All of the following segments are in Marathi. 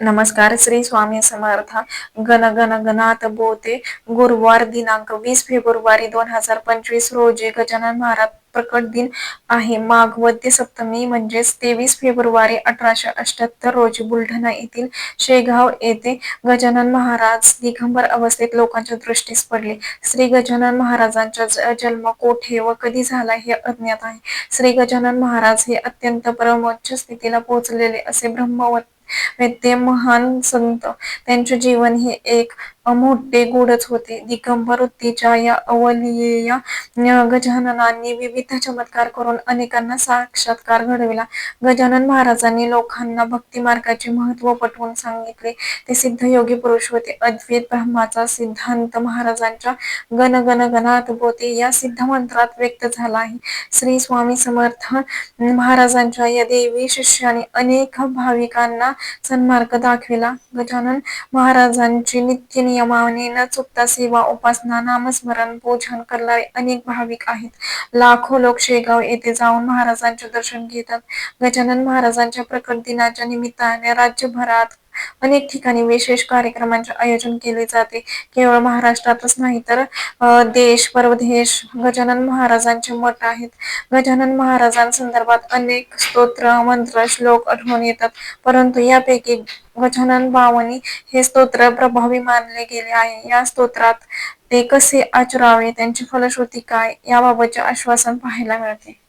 नमस्कार श्री स्वामी समर्थ. गण गण गणात बोते. गुरुवार दिनांक वीस फेब्रुवारी दोन हजार पंचवीस रोजी गजानन महाराज प्रकट दिन आहे. माघवद्य सप्तमी म्हणजेच तेवीस फेब्रुवारी अठराशे अठ्याहत्तर रोजी बुलढाणा येथील शेगाव येथे गजानन महाराज दिगंबर अवस्थेत लोकांच्या दृष्टीस पडले. श्री गजानन महाराजांचा जन्म कोठे व कधी झाला हे अज्ञात आहे. श्री गजानन महाराज हे अत्यंत परमोच्च स्थितीला पोहोचलेले असे ब्रह्मवत ते महान संत. त्यांचे जीवन हे एक मोठे गोडच होते. दिगंबर वृत्तीच्या या अवलिया गजाननांनी विविध चमत्कार करून अनेकांना साक्षात्कार घडविला. गजानन महाराजांनी लोकांना भक्ती मार्गाचे महत्त्व पटवून सांगितले. ते सिद्ध योगी पुरुष होते. अद्वैत ब्रह्माचा सिद्धांत महाराजांच्या गण गण गणात बोते. या सिद्ध मंत्रात व्यक्त झाला आहे. श्री स्वामी समर्थ महाराजांच्या या देवी शिष्याने अनेक भाविकांना सन्मार्ग दाखविला. गजानन महाराजांची नित्य नियमाने न चुकता सेवा उपासना नामस्मरण पूजन करणारे अनेक भाविक आहेत. लाखो लोक शेगाव येथे जाऊन महाराजांचे दर्शन घेतात. गजानन महाराजांच्या प्रकट दिनाच्या निमित्ताने राज्यभरात अनेक ठिकाणी विशेष कार्यक्रमांचे आयोजन केले जाते. केवळ महाराष्ट्रातच नाही तर देश परदेश गजानन महाराजांचे मठ आहेत. गजानन महाराजांसंदर्भात अनेक स्तोत्र मंत्र श्लोक आढळून येतात. परंतु यापैकी गजानन बावनी हे स्तोत्र प्रभावी मानले गेले आहे. या स्तोत्रात ते कसे आचरावे त्यांची फलश्रुती काय याबाबतचे आश्वासन पाहायला मिळते.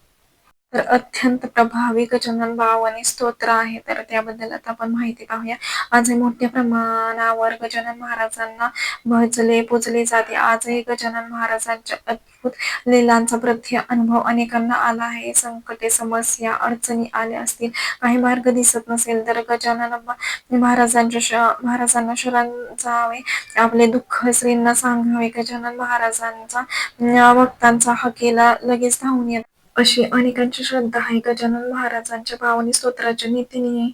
तर अत्यंत प्रभावी गजानन बावनी स्तोत्र आहे. तर त्याबद्दल आता आपण माहिती पाहूया. आजही मोठ्या प्रमाणावर गजानन महाराजांना भजले पूजले जाते. आजही गजानन महाराजांच्या अद्भुत लीलांचा प्रत्य अनुभव अनेकांना आला आहे. संकटे समस्या अडचणी आल्या असतील. काही मार्ग दिसत नसेल तर गजानन महाराजांच्या महाराजांना शरण जावे. आपले दुःख श्रींना सांगावे. गजानन महाराजांचा भक्तांचा हकेला लगेच धावून येत अशी अनेकांची श्रद्धा आहे. गजानन महाराजांच्या भावनी स्तोत्राच्या नीतीने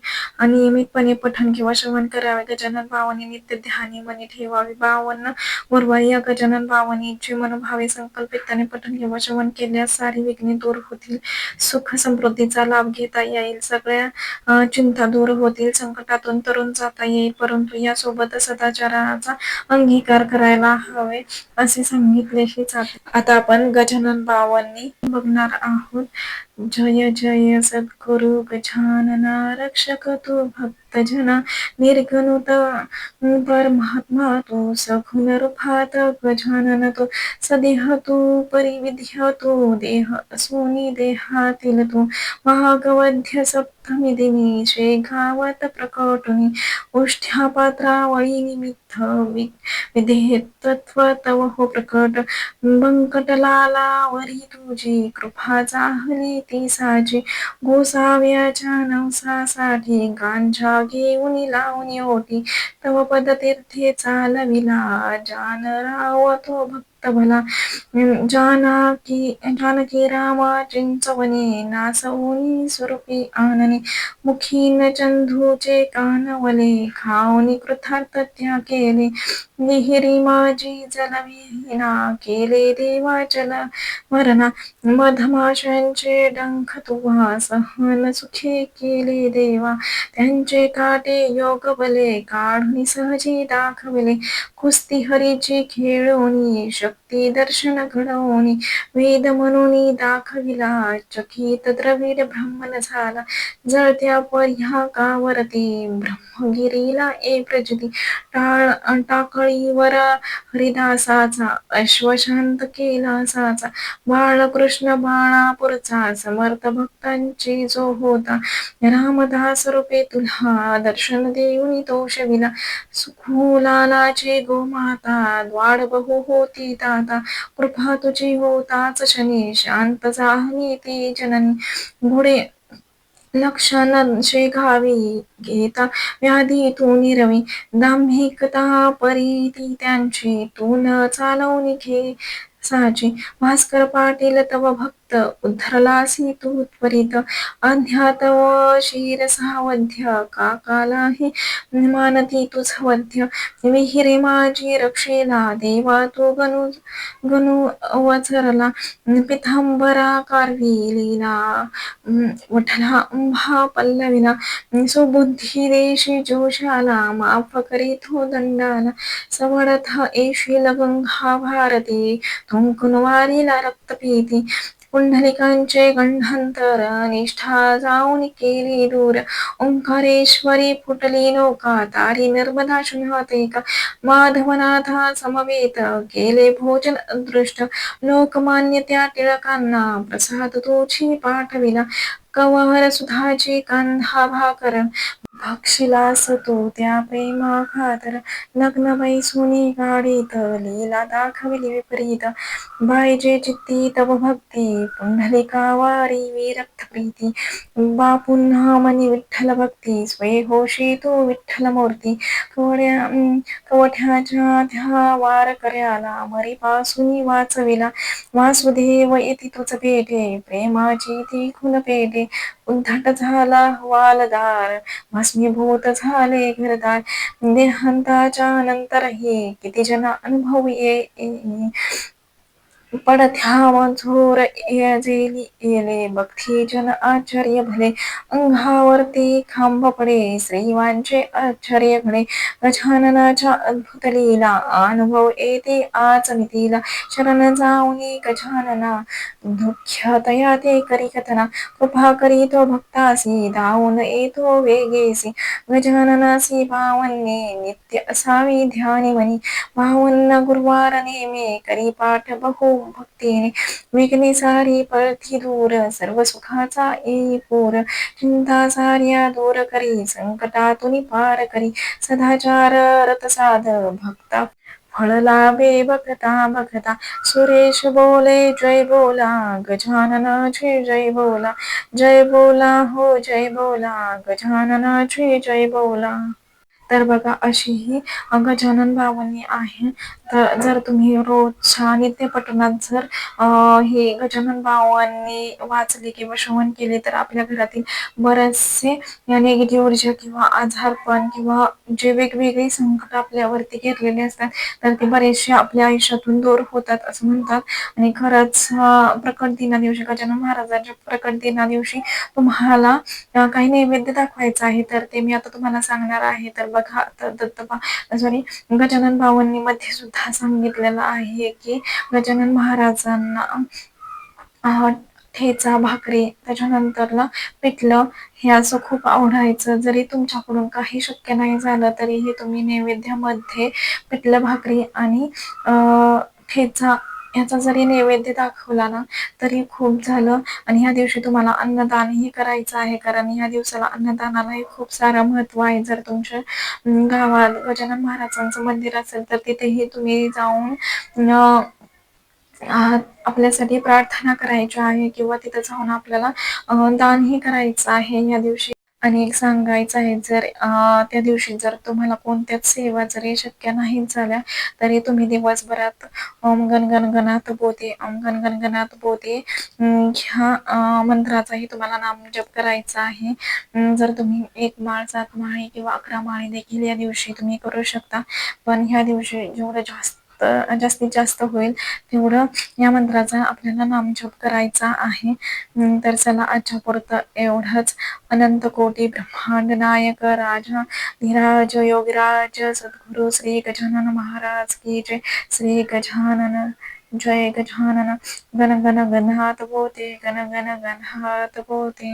नियमितपणे पठण किंवा श्रवण करावे. गजानन भावनी नित्य ध्यानी मनी ठेवावे. बावन्न गुरुवारी या गजानन भावनीची मनोभावे संकल्पिताने पठण किंवा श्रवण केल्यास सारी विघ्ने दूर होतील. सुख समृद्धीचा लाभ घेता येईल. सगळ्या चिंता दूर होतील. संकटातून तरुण जाता येईल. परंतु यासोबत सदाचाराचा अंगीकार करायला हवे असे सांगितले आता आपण गजानन बावांनी बघणार आहोत जय जय सद्गुरु गजानना रक्षक तू भक्तजना निर्गणुत परमात्मा तू सखुन रूपात गजानन तू सदेह तू परिविध्य तू देह सोनी देहातील तू महागवध्य सप्तमी दिनी शेगावत प्रकटुनी उष्ठ्या पात्रावळी निमित्त विधेयत्व तव हो प्रकट. बंकटलालावरी तुझी कृपा जाहली ती साजी. गोसाव्याच्या नवसासाठी गांजा घेऊन लावून ओटी तव पदतीर्थे चालविला. जान राव तो भक्त भला जानकी जानकी रामा चिंचवने नासवनी स्वरूपी आनने मुखीन चंदूचे कानवले खावनी कृथार्थ त्या केले विहिरी माझी जलविहीना केले देवाचल मरणा मधमाशांचे डंख तुवा सहन सुखी केले देवा त्यांचे काटे योग बले काढून सहजी दाखवले कुस्ती हरीची खेळोनी शक्ती दर्शन घडवणी वेद म्हणून दाखविला चकित द्रवीर ब्राह्मण झाला. जळत्या पर्याकावरती ब्रह्मगिरीला ए प्रजती. टाळ टाकळीवर हरिदासाचा अश्वशांत केलासाचा केला साचा बाळकृष्ण बाळापूरचा समर्थ भक्तांची जो होता. रामदास रूपे तुला दर्शन देऊन तोषविला सुखुलालाची गोमाता द्वाड बहु होती ताता कृपा तुझी होताच शनी शांत जाहनी ती जननी. घोडे लक्षण शेघावी घेता व्याधी तू निरवी. दांभिकता परीती त्यांची तू न चालवून घे साची. भास्कर पाटील तव भक्त चित्त उद्धरलासी तू त्वरित अध्यात व शिर का कालाही मानती तुझ वध्य। विहिरे माझी रक्षेला देवा तू गणू गणू वचरला पिथंबरा कारवी लीला वठला अंभा पल्लविला सुबुद्धी देशी जोशाला माफ करीतो दंडाला सवडथ एशी गंगा भारती तुंकुनवारीला रक्तपीती पुंडलिकांचे गंढांतर निष्ठा जाऊन केली दूर. ओंकारेश्वरी फुटली लोका तारी नर्मदा शृंगाते का माधवनाथा समवेत केले भोजन अदृष्ट. लोकमान्य त्या टिळकांना प्रसाद तोची पाठविला. कवर सुधाची कांधा भाकर. भक्षिलास तू त्या प्रेमा खातर लग्न सुनी गाडीत लीला दाखविली विपरीत. बायजे चित्ती तव भक्ती. पुंडलिका वारी विरक्त प्रीती. बा पुन्हा मनी विठ्ठल भक्ती. स्वय होशी तू विठ्ठल मूर्ती. कवड्या कवठ्याच्या त्या वार कर्याला मरी पासुनी वाचविला. वासुदेव येती तुझ पेटे प्रेमाची ती खुन पेटे. उद्धट झाला हवालदार. भस्मीभूत झाले घरदार देहांताच्या नंतरही किती जन अनुभव ये झोर येले. बघती जन आश्चर्य भले. अंगावरती खांब पडे. श्रीवांचे आश्चर्य घडे. गजाननाच्या अद्भुत लीला. अनुभव येते आज मितीला. शरण जाऊनी गजानना. दुःख्यतया ते करी कथना. कृपा करीतो भक्तासी. धावून येतो वेगेसी. गजाननासी पावन्ने नित्य असावी ध्यानी मनी पावन्न गुरुवार नेमे. करी पाठ बहु भक्तीने विघ्ने सारी पळती दूर सर्व सुखाचा येई पूर। चिंता सार्या दूर करी संकटातून पार करी। सदाचार रत साध भक्ता। फळ लाभे बघता बघता सुरेश बोले जय बोला। गजाननाचे जय बोला। जय बोला हो जय बोला। गजाननाचे जय बोला। तर बघा अशी ही गजानन बावन्नी आहे. तर जर तुम्ही रोजच्या नित्यपठणात जर हे गजानन बावांनी वाचले किंवा श्रवण केले तर आपल्या घरातील बरेचसे निगेटिव्ह ऊर्जा किंवा आजारपण किंवा जे वेगवेगळे संकट आपल्यावरती घेतलेले असतात तर ते बरेचसे आपल्या आयुष्यातून दूर होतात असं म्हणतात. आणि खरंच प्रकट दिना दिवशी गजानन महाराजांच्या प्रकट दिना दिवशी तुम्हाला काही नैवेद्य दाखवायचं आहे तर ते मी आता तुम्हाला सांगणार आहे. तर बघा. तर दत्तबा सॉरी गजानन बावन्नी मध्ये सुद्धा सांगितलेलं आहे की गजानन महाराजांना ठेचा भाकरी त्याच्यानंतरला पिठलं हे असं खूप आवडायचं. जरी तुमच्याकडून काही शक्य नाही झालं तरीही तुम्ही नैवेद्यामध्ये पिठलं भाकरी आणि ठेचा ह्याचा जरी नैवेद्य दाखवला ना तरी खूप झालं. आणि ह्या दिवशी तुम्हाला अन्नदानही करायचं आहे कारण ह्या दिवसाला अन्नदानालाही खूप सारं महत्त्व आहे. जर तुमच्या गावात गजानन महाराजांचं मंदिर असेल तर तिथेही तुम्ही जाऊन आपल्यासाठी प्रार्थना करायची आहे किंवा तिथं जाऊन आपल्याला दानही करायचं आहे या दिवशी. आणि एक सांगायचं आहे जर त्या दिवशी जर तुम्हाला कोणत्याच सेवा जरी शक्य नाही झाल्या तरी तुम्ही दिवसभरात ओम गण बोधे ओम गण बोधे. ह्या मंत्राचाही तुम्हाला नामजप करायचा आहे. जर तुम्ही एक माळ सात माळी किंवा अकरा माळी देखील या दिवशी तुम्ही करू शकता. पण ह्या दिवशी जेवढं जास्त जास्तीत जास्त होईल. तेवढं या मंत्राचा आपल्याला नामजप करायचा आहे. तर चला आजच्या पुरतं एवढंच. अनंत कोटी ब्रह्मांड नायक राजा धीराज योगराज सद्गुरु श्री गजानन महाराज की जय. श्री गजानन जय गजानन. गण गण गणात बोते गण गण गणात बोते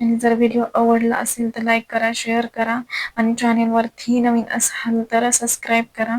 आणि जर व्हिडिओ आवडला असेल तर लाईक करा शेअर करा. आणि चॅनेलवरती नवीन असाल तर सबस्क्राईब करा.